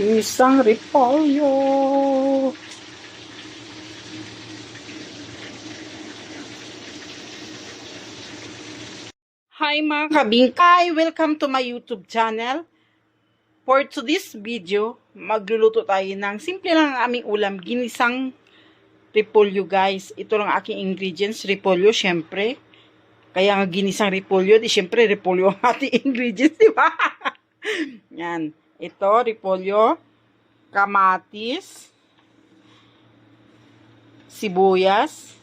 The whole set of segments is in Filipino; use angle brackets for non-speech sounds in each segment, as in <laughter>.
Isang repolyo. Hi mga kabingkay! Welcome to my YouTube channel. For today's video, magluluto tayo ng simple lang ang aming ulam, ginisang repolyo guys. Ito lang aking ingredients, repolyo syempre. Kaya nga ginisang repolyo, di syempre repolyo ang ating <laughs> ingredients, di ba? Yan. Ito, repolyo, kamatis, sibuyas,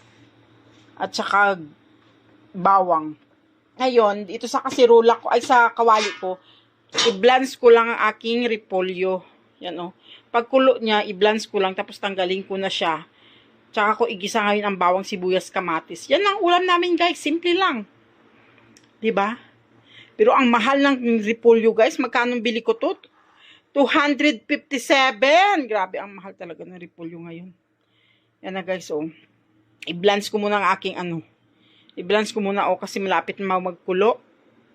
at saka bawang. Ngayon, ito sa kasirola ko, ay sa kawali ko, i-blance ko lang ang aking repolyo. Yan o. Pagkulo niya, i-blance ko lang, tapos tanggalin ko na siya. Tsaka ko igisa ngayon ang bawang sibuyas kamatis. Yan ang ulam namin guys, simple lang. 'Di ba? Pero ang mahal ng repolyo guys, magkano bili ko to? 257! Grabe, ang mahal talaga ng repolyo ngayon. Yan na guys, oh. I-blance ko muna ang aking ano, I-blance ko muna o kasi malapit na magkulo.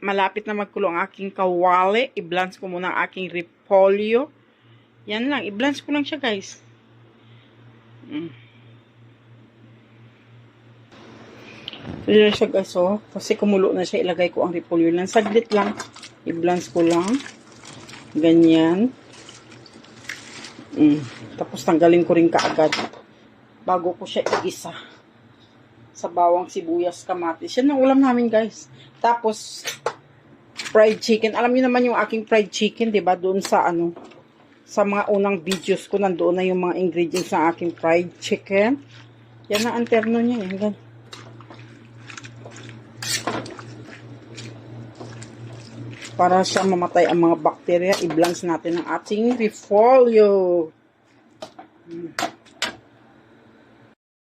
Malapit na magkulo ang aking kawali. I-blance ko muna ang aking repolyo. Yan lang. I-blance ko lang siya guys. Mm. Yan siya guys oh. Kasi kumulo na siya. Ilagay ko ang repolyo lang. Saglit lang. I-blance ko lang. Ganyan. Mm. Tapos tanggalin ko rin kaagad. Bago ko siya igisa sa bawang sibuyas kamatis. Yan ang ulam namin, guys. Tapos, fried chicken. Alam niyo naman yung aking fried chicken, ba? Doon sa ano, sa mga unang videos ko, nandoon na yung mga ingredients ng aking fried chicken. Yan ang anterno niya. Yan, Para siya mamatay ang mga bakterya, i-blanch natin ang ating repolyo. Hmm.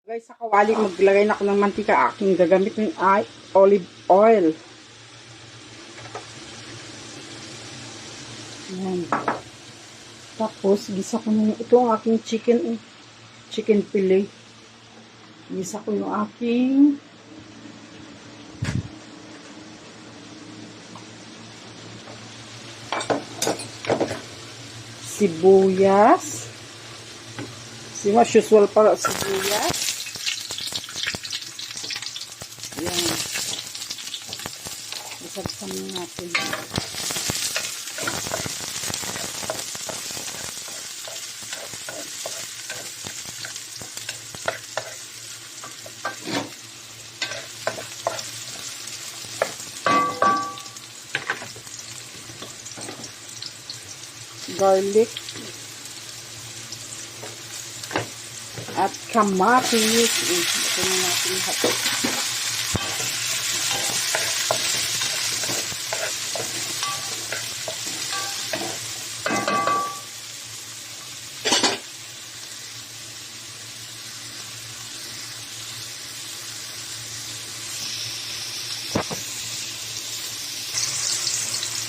Guys, sa kawali, maglagay na ako ng mantika. Aking gagamitin ay olive oil. Ayan. Tapos, gisa ko na ito ang aking chicken, chicken fillet. Gisa ko yung aking sibuyas. Si mas usual para sibuyas. Ayan. Isagsan na natin. Garlic. At kamatis. Ito na natin lahat.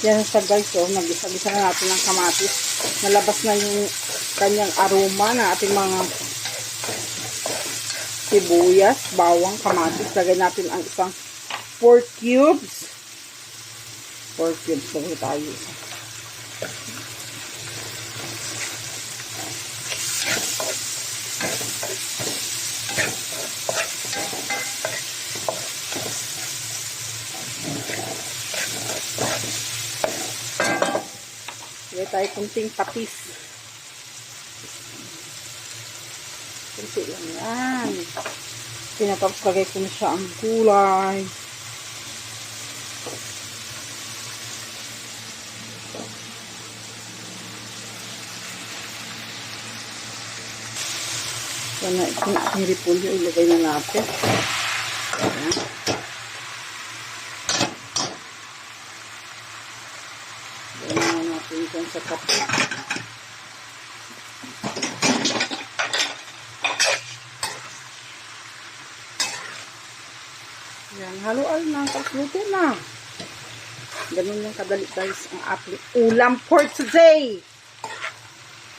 Yan sa guys, oh, nag-isa-gisa na natin ng kamatis. Nalabas na yung kanyang aroma na ating mga sibuyas, bawang, kamatis. Lagay natin ang isang 4 cubes. 4 cubes. Lagay tayo isa. Lagay tayo kunting patis. Kunti lang yan. Pinatapos lagay ko na siya ang gulay. Yan na, itong aking repolyo, ilagay na natin. Ayan. Ilagay na natin dyan sa kape. Yan, haluan na, tapos luto na. Ganun lang kadali guys ang ating ulam for today.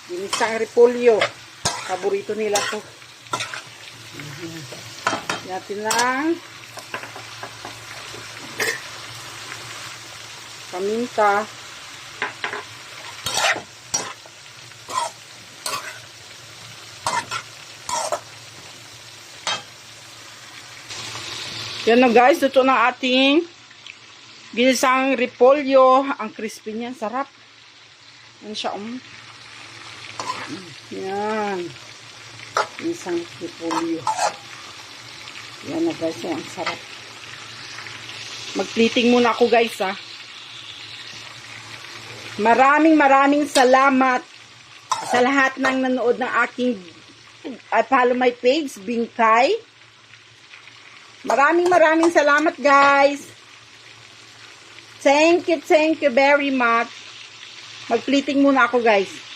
Ginisang repolyo. Paborito nila to. Natin lang paminta Yan na guys, ito na ating ginisang repolyo. Ang crispy niya, sarap. Yan siya, um. Yan. Ginisang repolyo. Yan na guys, yan, sarap. Mag-plating muna ako guys, ha. Maraming maraming salamat sa lahat ng nanood ng aking uh, follow my page, Bingkay. Maraming maraming salamat guys. Thank you, thank you very much. Mag-plating muna ako guys.